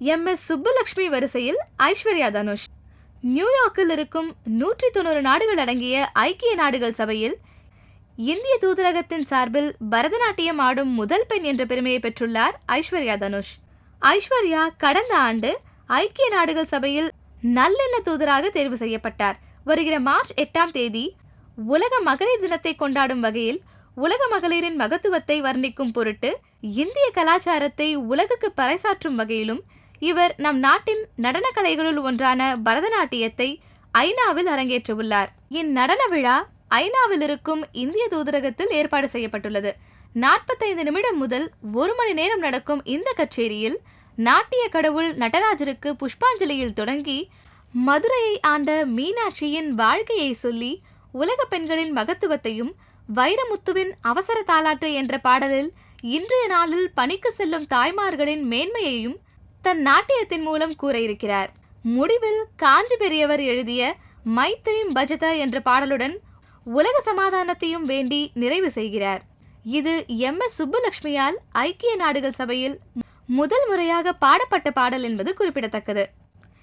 M S Subbulakshmi வரிசையில் ஐஸ்வர்யா தனுஷ். நியூயார்க்கில் இருக்கும் நூற்றி தொண்ணூறு நாடுகள் அடங்கிய ஐக்கிய நாடுகள் சபையில் இந்திய தூதரகத்தின் சார்பில் பரதநாட்டியம் ஆடும் முதல் பெண் என்ற பெருமையை பெற்றுள்ளார் ஐஸ்வர்யா தனுஷ். ஐஸ்வர்யா கடந்த ஆண்டு ஐக்கிய நாடுகள் சபையில் நல்லெண்ண தூதராக தேர்வு செய்யப்பட்டார். வருகிற மார்ச் எட்டாம் தேதி உலக மகளிர் தினத்தை கொண்டாடும் வகையில் உலக மகளிரின் மகத்துவத்தை வர்ணிக்கும் பொருட்டு இந்திய கலாச்சாரத்தை உலகுக்கு பறைசாற்றும் வகையிலும் இவர் நம் நாட்டின் நடன கலைகளுள் ஒன்றான பரதநாட்டியத்தை ஐநாவில் அரங்கேற்றவுள்ளார். இந்நடன விழா ஐநாவில் இருக்கும் இந்திய தூதரகத்தில் ஏற்பாடு செய்யப்பட்டுள்ளது. நாற்பத்தைந்து நிமிடம் முதல் ஒரு மணி நேரம் நடக்கும் இந்த கச்சேரியில் நாட்டிய கடவுள் நடராஜருக்கு புஷ்பாஞ்சலியில் தொடங்கி மதுரையை ஆண்ட மீனாட்சியின் வாழ்க்கையை சொல்லி உலக பெண்களின் மகத்துவத்தையும் வைரமுத்துவின் அவசர தாலாட்டு என்ற பாடலில் இன்றைய நாளில் பணிக்கு செல்லும் தாய்மார்களின் மேன்மையையும் தன் நாட்டியத்தின் மூலம் கூற இருக்கிறார் முடிவில் காஞ்சி பெரியவர் எழுதிய மைத்திரிம் பஜத என்ற பாடலுடன் உலக சமாதானத்தையும் வேண்டி நிறைவு செய்கிறார். இது எம். எஸ். சுப்புலட்சுமியால் ஐக்கிய நாடுகள் சபையில் முதல் முறையாக பாடப்பட்ட பாடல் என்பது குறிப்பிடத்தக்கது.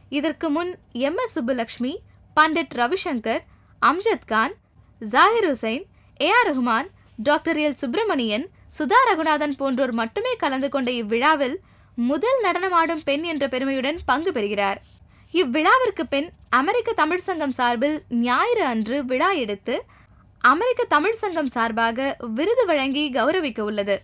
இதற்கு முன் M. S. Subbulakshmi Pandit Ravishankar Amjad Khan Zakir Hussain A. R. Rahman doctor L. Subramanian Sudha Raghunathan போன்றோர் மட்டுமே கலந்து கொண்ட இவ்விழாவில் முதல் நடனமாடும் பெண் என்ற பெருமையுடன் பங்கு பெறுகிறார். இவ்விழாவிற்கு பின் அமெரிக்க தமிழ் சங்கம் சார்பில் ஞாயிறு அன்று விழா எடுத்து அமெரிக்க தமிழ் சங்கம் சார்பாக விருது வழங்கி கௌரவிக்க உள்ளது.